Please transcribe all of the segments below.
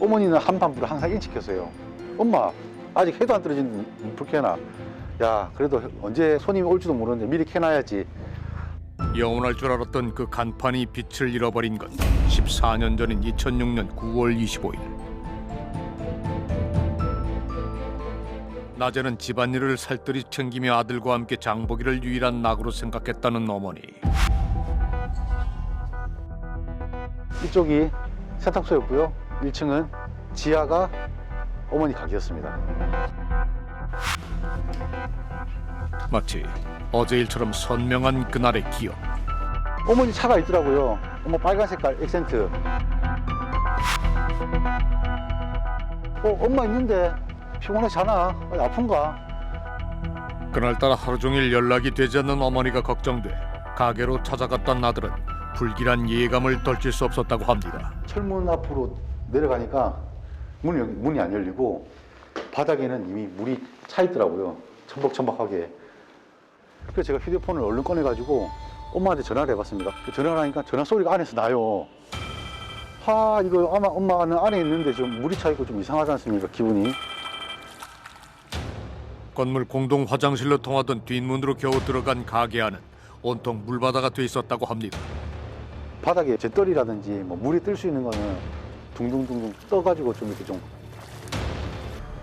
어머니는 한판 불을 항상 인식했어요. 엄마 아직 해도 안 떨어진 불 켜놔. 야 그래도 언제 손님이 올지도 모르는데 미리 켜놔야지. 영원할 줄 알았던 그 간판이 빛을 잃어버린 건 14년 전인 2006년 9월 25일. 낮에는 집안일을 살뜰히 챙기며 아들과 함께 장보기를 유일한 낙으로 생각했다는 어머니. 이쪽이 세탁소였고요. 1층은 지하가 어머니 가게였습니다. 마치 어제 일처럼 선명한 그날의 기억. 어머니 차가 있더라고요. 어머 빨간 색깔 액센트. 어 엄마 있는데 피곤해 자나? 어디 아픈가? 그날따라 하루 종일 연락이 되지 않는 어머니가 걱정돼 가게로 찾아갔던 아들은 불길한 예감을 떨칠 수 없었다고 합니다. 철문 앞으로 내려가니까 문이 문이 안 열리고 바닥에는 이미 물이 차 있더라고요. 첨벅첨벅하게. 그래서 제가 휴대폰을 얼른 꺼내가지고 엄마한테 전화를 해봤습니다. 그 전화를 하니까 전화 소리가 안에서 나요. 하 이거 아마 엄마는 안에 있는데 좀 물이 차 있고 좀 이상하지 않습니까 기분이? 건물 공동 화장실로 통하던 뒷문으로 겨우 들어간 가게 안은 온통 물바다가 돼 있었다고 합니다. 바닥에 잿더리라든지 뭐 물이 뜰 수 있는 거는 둥둥둥둥 떠가지고 좀 이렇게 좀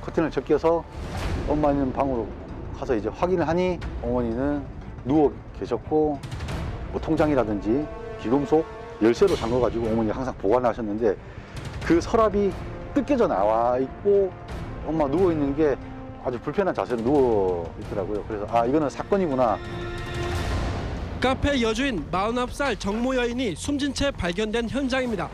커튼을 적겨서 엄마 있는 방으로 가서 이제 확인을 하니 어머니는 누워 계셨고 뭐 통장이라든지 기금속 열쇠로 잠궈 가지고 어머니 가 항상 보관하셨는데 그 서랍이 뜯겨져 나와 있고 엄마 누워 있는 게 아주 불편한 자세로 누워 있더라고요. 그래서 아 이거는 사건이구나. 카페 여주인 49살 정모 여인이 숨진 채 발견된 현장입니다.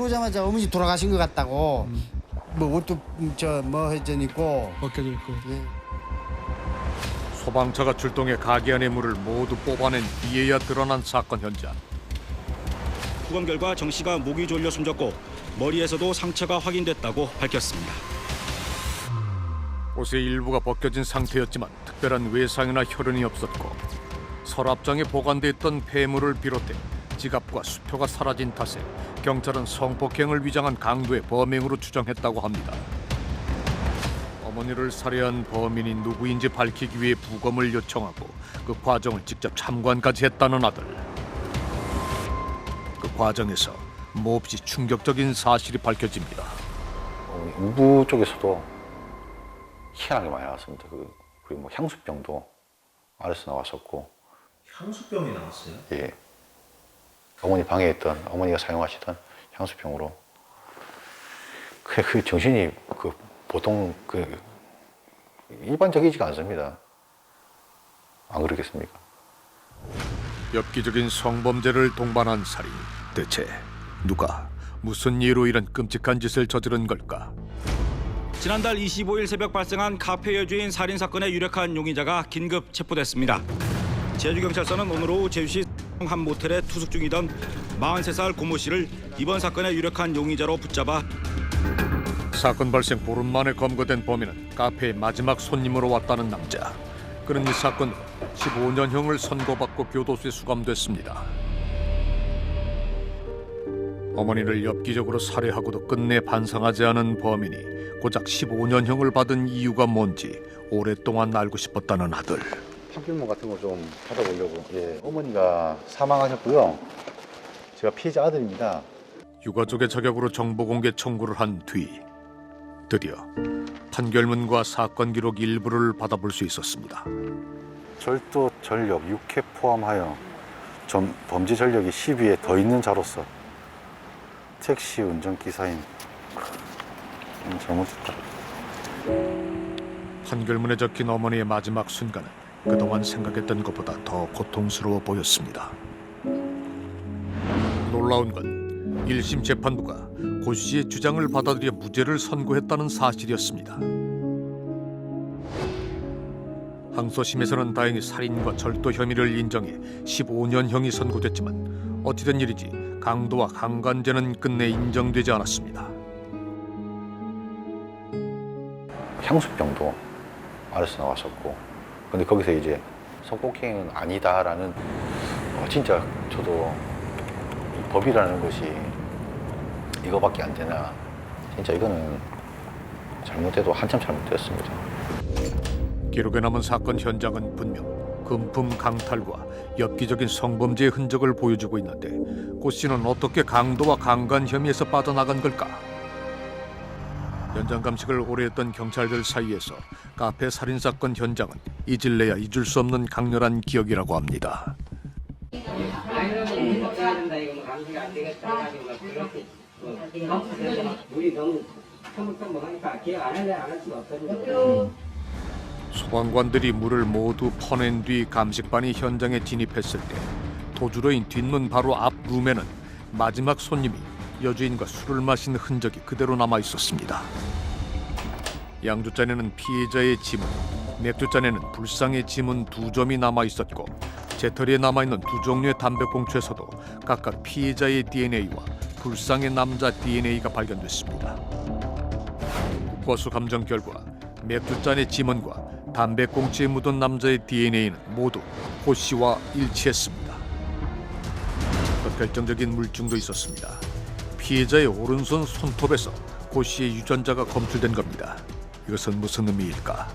들어오자마자 어머니 돌아가신 것 같다고. 뭐 옷도 저뭐 해전 있고. 벗겨져 있고. 예. 소방차가 출동해 가게 안의 물을 모두 뽑아낸 뒤에야 드러난 사건 현장. 부검 결과 정 씨가 목이 졸려 숨졌고 머리에서도 상처가 확인됐다고 밝혔습니다. 옷의 일부가 벗겨진 상태였지만 특별한 외상이나 혈흔이 없었고 서랍장에 보관돼 있던 폐물을 비롯해 지갑과 수표가 사라진 탓에 경찰은 성폭행을 위장한 강도의 범행으로 추정했다고 합니다. 어머니를 살해한 범인이 누구인지 밝히기 위해 부검을 요청하고 그 과정을 직접 참관까지 했다는 아들. 그 과정에서 몹시 충격적인 사실이 밝혀집니다. 어, 우부 쪽에서도 희한하게 많이 나왔습니다. 그, 그리고 뭐 향수병도 아래서 나왔었고, 향수병이 나왔어요? 예. 어머니 방에 있던, 어머니가 사용하시던 향수병으로. 그, 그 정신이 그 보통 그 일반적이지가 않습니다. 안 그러겠습니까? 엽기적인 성범죄를 동반한 살인 대체 누가 무슨 이유로 이런 끔찍한 짓을 저지른 걸까 지난달 25일 새벽 발생한 카페 여주인 살인 사건의 유력한 용의자가 긴급 체포됐습니다. 제주경찰서는 오늘 오후 제주시 한 모텔에 투숙 중이던 43살 고모 씨를 이번 사건의 유력한 용의자로 붙잡아 사건 발생 보름 만에 검거된 범인은 카페의 마지막 손님으로 왔다는 남자. 그는 이 사건으로 15년형을 선고받고 교도소에 수감됐습니다. 어머니를 엽기적으로 살해하고도 끝내 반성하지 않은 범인이 고작 15년형을 받은 이유가 뭔지 오랫동안 알고 싶었다는 아들 판결문 같은 거 좀 받아보려고. 예. 어머니가 사망하셨고요. 제가 피해자 아들입니다. 유가족의 자격으로 정보 공개 청구를 한 뒤 드디어 판결문과 사건 기록 일부를 받아볼 수 있었습니다. 절도 전력 6회 포함하여 점, 범죄 전력이 10위에 더 있는 자로서 택시 운전기사인 음, 잘못했다. 판결문에 적힌 어머니의 마지막 순간은 그동안 생각했던 것보다 더 고통스러워 보였습니다. 놀라운 건 1심 재판부가 고 씨의 주장을 받아들여 무죄를 선고했다는 사실이었습니다. 항소심에서는 다행히 살인과 절도 혐의를 인정해 15년형이 선고됐지만 어찌된 일인지 강도와 강간죄는 끝내 인정되지 않았습니다. 향수병도 아래서 나왔었고 근데 거기서 이제 성폭행은 아니다라는 어, 진짜 저도 이 법이라는 것이 이거밖에 안 되나. 진짜 이거는 잘못해도 한참 잘못되었습니다. 기록에 남은 사건 현장은 분명 금품 강탈과 엽기적인 성범죄의 흔적을 보여주고 있는데 고 씨는 어떻게 강도와 강간 혐의에서 빠져나간 걸까? 현장 감식을 오래 했던 경찰들 사이에서 카페 살인 사건 현장은 잊을래야 잊을 수 없는 강렬한 기억이라고 합니다. 소방관들이 물을 모두 퍼낸 뒤 감식반이 현장에 진입했을 때 도주로인 뒷문 바로 앞 룸에는 마지막 손님이 여주인과 술을 마신 흔적이 그대로 남아 있었습니다. 양주 잔에는 피해자의 지문, 맥주 잔에는 불상의 지문 두 점이 남아 있었고 재털이에 남아 있는 두 종류의 담배꽁초에서도 각각 피해자의 DNA와 불상의 남자 DNA가 발견됐습니다. 국과수 감정 결과 맥주 잔의 지문과 담배꽁초에 묻은 남자의 DNA는 모두 호 씨와 일치했습니다. 더 결정적인 물증도 있었습니다. 피해자의 오른손 손톱에서 고 씨의 유전자가 검출된 겁니다. 이것은 무슨 의미일까?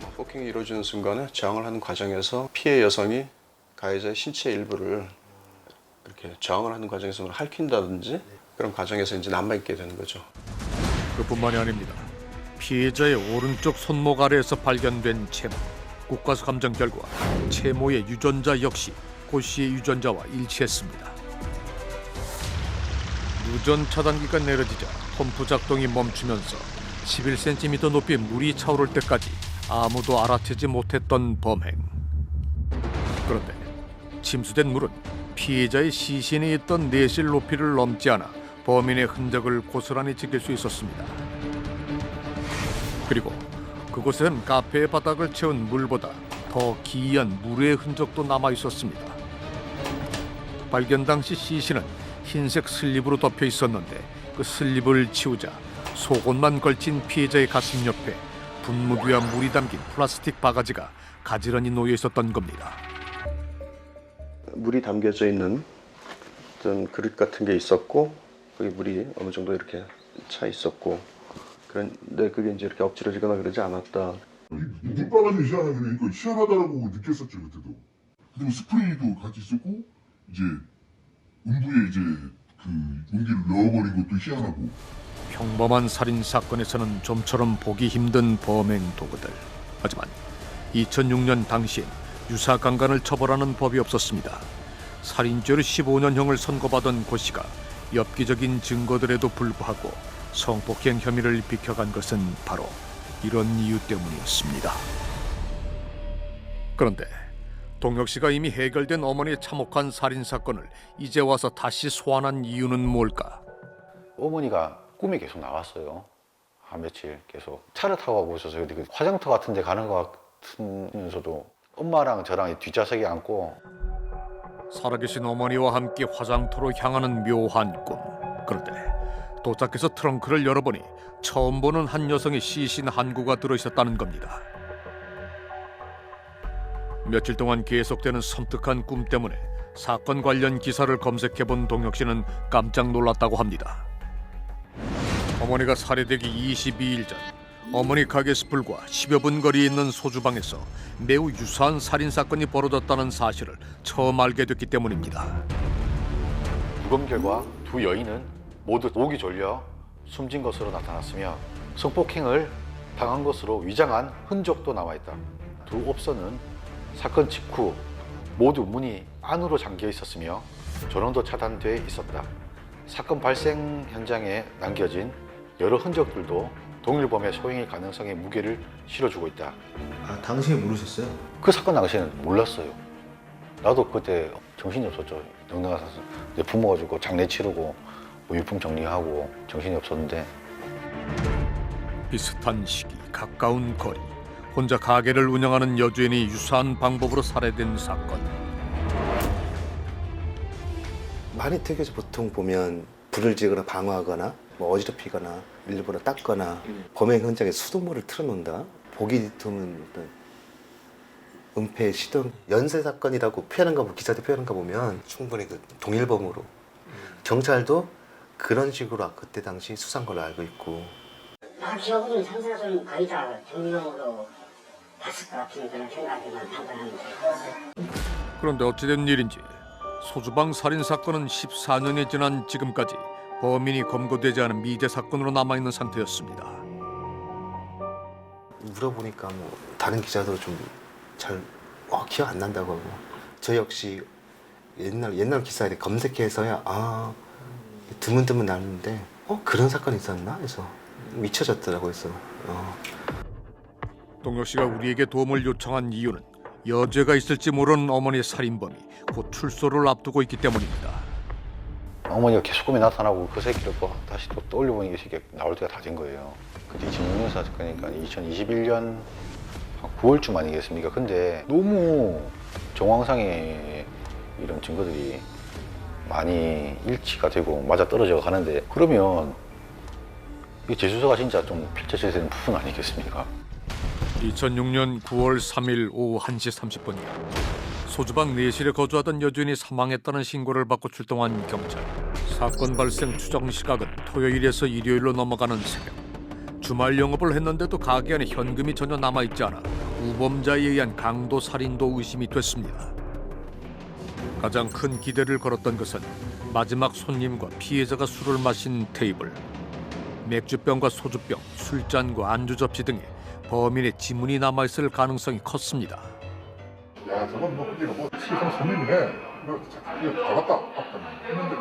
뭐 폭행이 이루어지는 순간에 저항을 하는 과정에서 피해 여성이 가해자의 신체 일부를 이렇게 저항을 하는 과정에서 뭐 핥힌다든지 그런 과정에서 이제 남아 있게 되는 거죠. 그뿐만이 아닙니다. 피해자의 오른쪽 손목 아래에서 발견된 채모. 국가수 감정 결과 채모의 유전자 역시 고 씨의 유전자와 일치했습니다. 누전 차단기가 내려지자 펌프 작동이 멈추면서 11cm 높이의 물이 차오를 때까지 아무도 알아채지 못했던 범행. 그런데 침수된 물은 피해자의 시신에 있던 내실 높이를 넘지 않아 범인의 흔적을 고스란히 지킬 수 있었습니다. 그리고 그곳엔 카페의 바닥을 채운 물보다 더 기이한 물의 흔적도 남아 있었습니다. 발견 당시 시신은 흰색 슬립으로 덮여 있었는데 그 슬립을 치우자 속옷만 걸친 피해자의 가슴 옆에 분무기와 물이 담긴 플라스틱 바가지가 가지런히 놓여 있었던 겁니다. 물이 담겨져 있는 어떤 그릇 같은 게 있었고 거기 물이 어느 정도 이렇게 차 있었고 그런데 그게 이제 이렇게 엎질러지거나 그러지 않았다. 물바가지 희한하게 그러니까 희한하다라고 느꼈었죠 그때도. 그리고 스프레이도 같이 있었고 이제 음부에 이제 그 용기를 넣어버린 것도 희한하고. 평범한 살인 사건에서는 좀처럼 보기 힘든 범행 도구들. 하지만 2006년 당시엔 유사 강간을 처벌하는 법이 없었습니다. 살인죄로 15년형을 선고받은 고 씨가 엽기적인 증거들에도 불구하고 성폭행 혐의를 비켜간 것은 바로 이런 이유 때문이었습니다. 그런데 동혁 씨가 이미 해결된 어머니의 참혹한 살인 사건을 이제 와서 다시 소환한 이유는 뭘까? 어머니가 꿈에 계속 나왔어요. 한 며칠 계속 차를 타고 가고 있어서 어디 그 화장터 같은 데 가는 것 같으면서도 엄마랑 저랑 뒷좌석에 앉고 살아계신 어머니와 함께 화장터로 향하는 묘한 꿈. 그런데 도착해서 트렁크를 열어보니 처음 보는 한 여성의 시신 한 구가 들어있었다는 겁니다. 며칠 동안 계속되는 섬뜩한 꿈 때문에 사건 관련 기사를 검색해 본 동혁 씨는 깜짝 놀랐다고 합니다. 어머니가 살해되기 22일 전 어머니 가게 숲불과 10여 분 거리에 있는 소주방에서 매우 유사한 살인 사건이 벌어졌다는 사실을 처음 알게 됐기 때문입니다. 부검 결과 두 여인은 모두 목이 졸려 숨진 것으로 나타났으며 성폭행을 당한 것으로 위장한 흔적도 남아 있다. 두 옵선은 사건 직후 모두 문이 안으로 잠겨 있었으며 전원도 차단돼 있었다. 사건 발생 현장에 남겨진 여러 흔적들도 동일범의 소행의 가능성에 무게를 실어주고 있다. 아 당시에 모르셨어요? 그 사건 당시에는 몰랐어요. 나도 그때 정신이 없었죠. 영등가 사서 내 부모가 죽고 장례 치르고 뭐 유품 정리하고 정신이 없었는데 비슷한 시기, 가까운 거리, 혼자 가게를 운영하는 여주인이 유사한 방법으로 살해된 사건. 많이 튀겨서 보통 보면 불을 지거나 방어하거나 뭐 어지럽히거나 일부러 닦거나 범행 현장에 수돗물을 틀어놓는다. 보기 드문 어떤 은폐 시도 연쇄 사건이라고 표현한 거 기사들 표현한 거 보면 충분히 그 동일범으로. 경찰도 그런 식으로 그때 당시 수사한 걸로 알고 있고. 나 기억으로는 상사는 거의 다. 경력으로 그런데 어찌된 일인지 소주방 살인 사건은 14년이 지난 지금까지 범인이 검거되지 않은 미제 사건으로 남아 있는 상태였습니다. 물어보니까 뭐 다른 기자도 좀잘 어, 기억 안 난다고 하고 저 역시 옛날 옛날 기사에 검색해서야 아 드문드문 나는데 어 그런 사건이 있었나 해서 잊혀졌더라고요. 그래서 어. 동혁 씨가 우리에게 도움을 요청한 이유는 여죄가 있을지 모르는 어머니의 살인범이 곧 출소를 앞두고 있기 때문입니다. 어머니가 계속 꿈에 나타나고 그 새끼를 또 다시 또 떠올려보니 이 새끼가 나올 때가 다 된 거예요. 그때 2006년 사건이니까 2021년 9월쯤 아니겠습니까? 근데 너무 정황상의 이런 증거들이 많이 일치가 되고 맞아 떨어져 가는데 그러면 이 재수사가 진짜 좀 펼쳐져야 되는 부분 아니겠습니까? 2006년 9월 3일 오후 1시 30분이야. 소주방 내실에 거주하던 여주인이 사망했다는 신고를 받고 출동한 경찰. 사건 발생 추정 시각은 토요일에서 일요일로 넘어가는 새벽. 주말 영업을 했는데도 가게 안에 현금이 전혀 남아있지 않아 우범자에 의한 강도 살인도 의심이 됐습니다. 가장 큰 기대를 걸었던 것은 마지막 손님과 피해자가 술을 마신 테이블. 맥주병과 소주병, 술잔과 안주 접시 등에 범인의 지문이 남아있을 가능성이 컸습니다. 야 저건 뭐 그게 뭐 시선 손님이네 이거 이거 받았다 했는데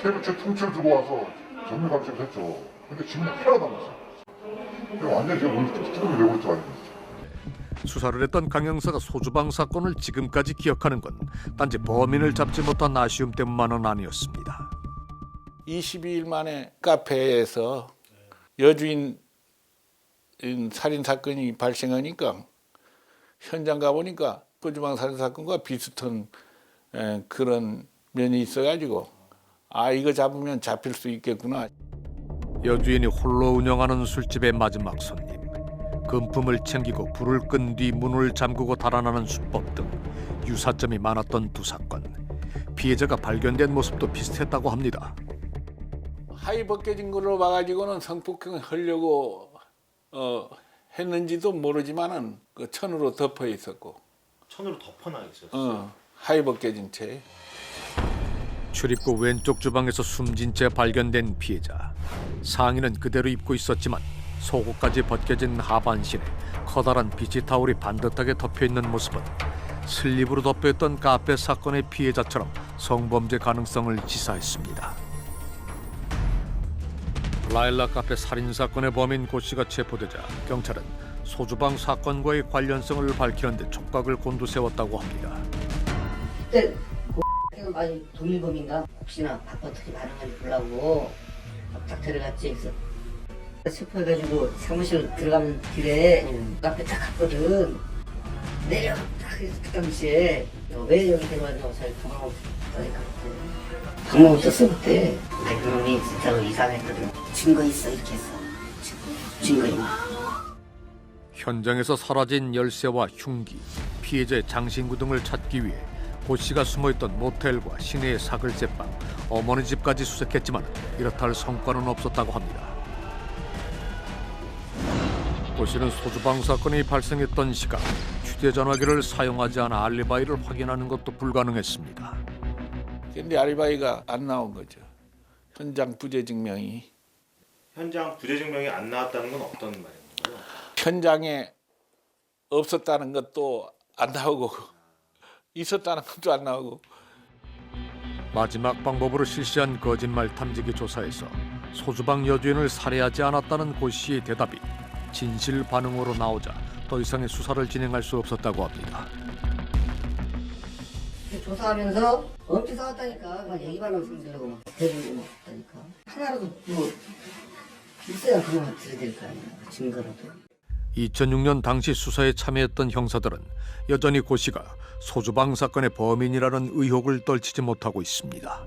테이블 제 통째로 들고 와서 전면 감시를 했죠. 근데 지문이 하나도 안 났어. 완전히 제가 오늘 뚜껑이 내고 있죠 수사를 했던 강 형사가 소주방 사건을 지금까지 기억하는 건 단지 범인을 잡지 못한 아쉬움 때문만은 아니었습니다. 22일 만에 카페에서 여주인 살인 사건이 발생하니까 현장 가보니까 소주방 살인 사건과 비슷한 에, 그런 면이 있어가지고 아 이거 잡으면 잡힐 수 있겠구나. 여주인이 홀로 운영하는 술집의 마지막 손님. 금품을 챙기고 불을 끈 뒤 문을 잠그고 달아나는 수법 등 유사점이 많았던 두 사건. 피해자가 발견된 모습도 비슷했다고 합니다. 하이 벗겨진 걸로 봐가지고는 성폭행 하려고 어, 했는지도 모르지만은 그 천으로 덮어 있었고 천으로 덮어놔 있었어요. 어, 하이 벗겨진 채. 출입구 왼쪽 주방에서 숨진 채 발견된 피해자. 상의는 그대로 입고 있었지만 속옷까지 벗겨진 하반신에 커다란 비치 타올이 반듯하게 덮여 있는 모습은 슬립으로 덮여 있던 카페 사건의 피해자처럼 성범죄 가능성을 지사했습니다. 라일라 카페 살인 사건의 범인 고 씨가 체포되자 경찰은 소주방 사건과의 관련성을 밝히는데 촉각을 곤두세웠다고 합니다. 그때 그 많이 동일범인가? 혹시나 바빠 어떻게 반응하는지 보려고 딱 들어갔지. 그래서 체포해가지고 사무실 들어가는 길에 앞에 딱 갔거든. 내려! 딱 해서 그 당시에 왜 여기 데려왔냐고 자기 방법 없으니까 방법 없었어 그때. 그놈이 진짜로 이상했거든 증거 있어 이렇게 했어 증거 있나 현장에서 사라진 열쇠와 흉기, 피해자의 장신구 등을 찾기 위해 고 씨가 숨어있던 모텔과 시내의 사글제방, 어머니 집까지 수색했지만 이렇다 할 성과는 없었다고 합니다. 고 씨는 소주방 사건이 발생했던 시각 휴대전화기를 사용하지 않아 알리바이를 확인하는 것도 불가능했습니다. 근데 아리바이가 안 나온 거죠. 현장 부재 증명이 현장 부재 증명이 안 나왔다는 건 어떤 말인가요? 현장에 없었다는 것도 안 나오고 있었다는 것도 안 나오고 마지막 방법으로 실시한 거짓말 탐지기 조사에서 소주방 여주인을 살해하지 않았다는 고 씨의 대답이 진실 반응으로 나오자 더 이상의 수사를 진행할 수 없었다고 합니다. 조사하면서 엄청 싸웠다니까 그냥 얘기만 하면서 들려고 막 대리고 막 했다니까 하나라도 뭐 있어야 그놈을 들어야 될 거 아니야 증거라도 2006년 당시 수사에 참여했던 형사들은 여전히 고 씨가 소주방 사건의 범인이라는 의혹을 떨치지 못하고 있습니다.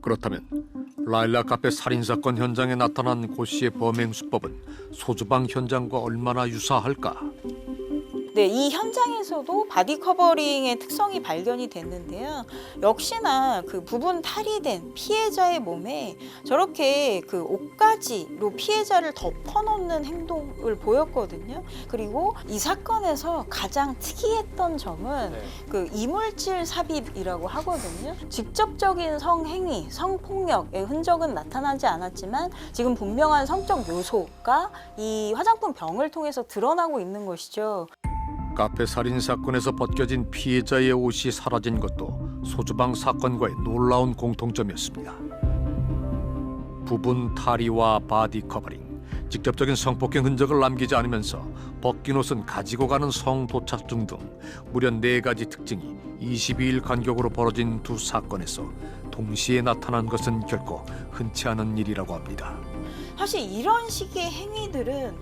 그렇다면 라일라 카페 살인 사건 현장에 나타난 고 씨의 범행 수법은 소주방 현장과 얼마나 유사할까? 네, 이 현장에서도 바디 커버링의 특성이 발견이 됐는데요. 역시나 그 부분 탈의된 피해자의 몸에 저렇게 그 옷가지로 피해자를 덮어놓는 행동을 보였거든요. 그리고 이 사건에서 가장 특이했던 점은 그 이물질 삽입이라고 하거든요. 직접적인 성행위, 성폭력의 흔적은 나타나지 않았지만 지금 분명한 성적 요소가 이 화장품 병을 통해서 드러나고 있는 것이죠. 카페 살인 사건에서 벗겨진 피해자의 옷이 사라진 것도 소주방 사건과의 놀라운 공통점이었습니다. 부분 탈의와 바디 커버링, 직접적인 성폭행 흔적을 남기지 않으면서 벗긴 옷은 가지고 가는 성도착증 등 무려 네 가지 특징이 22일 간격으로 벌어진 두 사건에서 동시에 나타난 것은 결코 흔치 않은 일이라고 합니다. 사실 이런 식의 행위들은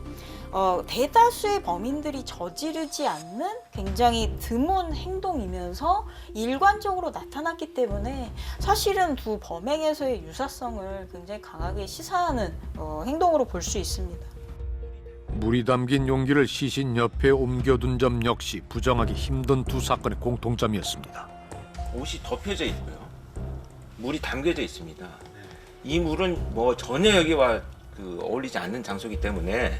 어, 대다수의 범인들이 저지르지 않는 굉장히 드문 행동이면서 일관적으로 나타났기 때문에 사실은 두 범행에서의 유사성을 굉장히 강하게 시사하는 어, 행동으로 볼 수 있습니다. 물이 담긴 용기를 시신 옆에 옮겨둔 점 역시 부정하기 힘든 두 사건의 공통점이었습니다. 옷이 덮여져 있고요. 물이 담겨져 있습니다. 이 물은 뭐 전혀 여기와 그 어울리지 않는 장소이기 때문에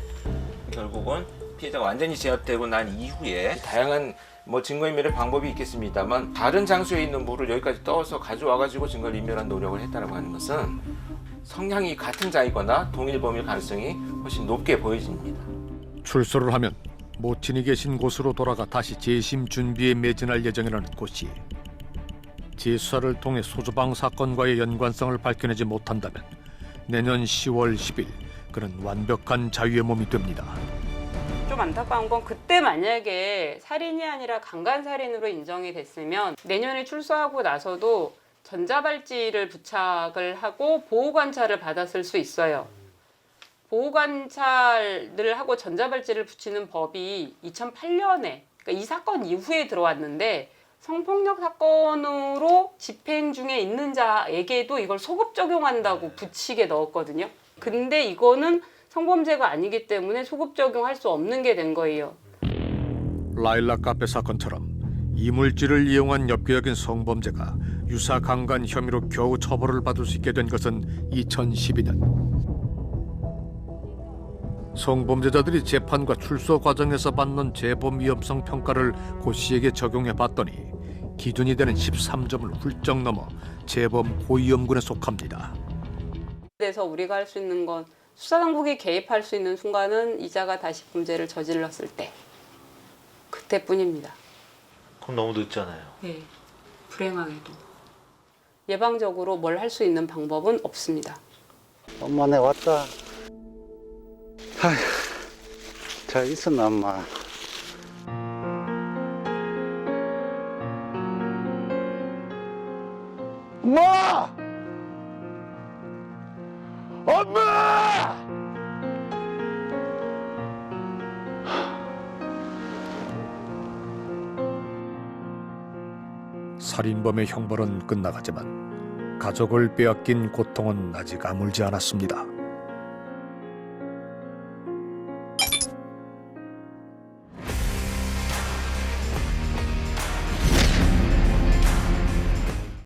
결국은 피해자가 완전히 제압되고 난 이후에 다양한 뭐 증거인멸의 방법이 있겠습니다만 다른 장소에 있는 물을 여기까지 떠서 가져와가지고 증거를 인멸한 노력을 했다고 하는 것은 성향이 같은 자이거나 동일 범일 가능성이 훨씬 높게 보여집니다. 출소를 하면 모친이 계신 곳으로 돌아가 다시 재심 준비에 매진할 예정이라는 곳이 재수사를 통해 소주방 사건과의 연관성을 밝혀내지 못한다면 내년 10월 10일 그는 완벽한 자유의 몸이 됩니다. 좀 안타까운 건 그때 만약에 살인이 아니라 강간살인으로 인정이 됐으면 내년에 출소하고 나서도 전자발찌를 부착을 하고 보호관찰을 받았을 수 있어요. 보호관찰을 하고 전자발찌를 붙이는 법이 2008년에 그러니까 이 사건 이후에 들어왔는데 성폭력 사건으로 집행 중에 있는 자에게도 이걸 소급 적용한다고 붙이게 넣었거든요. 근데 이거는 성범죄가 아니기 때문에 소급 적용할 수 없는 게 된 거예요. 라일락 카페 사건처럼 이물질을 이용한 엽기적인 성범죄가 유사 강간 혐의로 겨우 처벌을 받을 수 있게 된 것은 2012년. 성범죄자들이 재판과 출소 과정에서 받는 재범 위험성 평가를 고 씨에게 적용해 봤더니 기준이 되는 13점을 훌쩍 넘어 재범 호위험군에 속합니다. 그래서 우리가 할 수 있는 건 수사당국이 개입할 수 있는 순간은 이자가 다시 범죄를 저질렀을 때 그때뿐입니다. 그럼 너무 늦잖아요. 네, 불행하게도 예방적으로 뭘 할 수 있는 방법은 없습니다. 엄마 내 왔다. 아휴, 잘 있었나 엄마. 엄 살인범의 형벌은 끝나가지만 가족을 빼앗긴 고통은 아직 아물지 않았습니다.